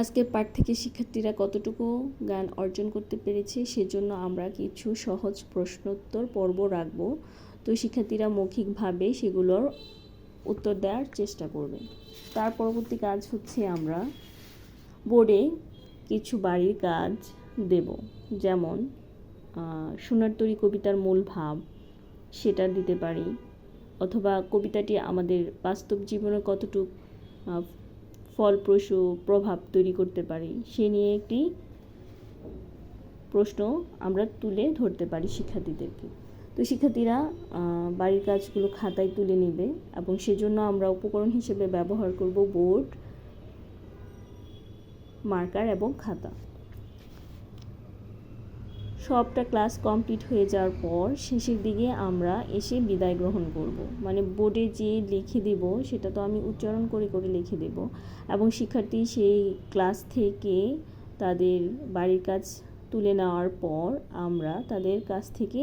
আজকের পাঠ থেকে শিক্ষার্থীরা কতটুকু জ্ঞান অর্জন করতে পেরেছে সেজন্য আমরা কিছু সহজ প্রশ্নোত্তর পর্ব রাখব। তো শিক্ষার্থীরা মৌখিকভাবে সেগুলোর উত্তর দেওয়ার চেষ্টা করবে। তার পরবর্তী কাজ হচ্ছে আমরা বোর্ডে কিছু বাড়ির কাজ দেব। যেমন সোনার তরী কবিতার মূল ভাব সেটা দিতে পারি। অথবা কবিতাটি আমাদের বাস্তব জীবনে কতটুকু ফলপ্রসূ প্রভাব তৈরি করতে পারে। সে নিয়ে একটি প্রশ্ন আমরা তুলে ধরতে পারি শিক্ষার্থীদেরকে। তো শিক্ষার্থীরা বাড়ির কাজগুলো খাতায় তুলে নেবে এবং সেজন্য আমরা উপকরণ হিসেবে ব্যবহার করব বোর্ড, মার্কার এবং খাতা। সবটা ক্লাস কমপ্লিট হয়ে যাওয়ার পর শেষের দিকে আমরা এসে বিদায় গ্রহণ করব। মানে বোর্ডে যে লিখে দেব, সেটা তো আমি উচ্চারণ করে করে লিখে দেব। এবং শিক্ষার্থী সেই ক্লাস থেকে তাদের বাড়ির কাজ তুলে নেওয়ার পর আমরা তাদের কাছ থেকে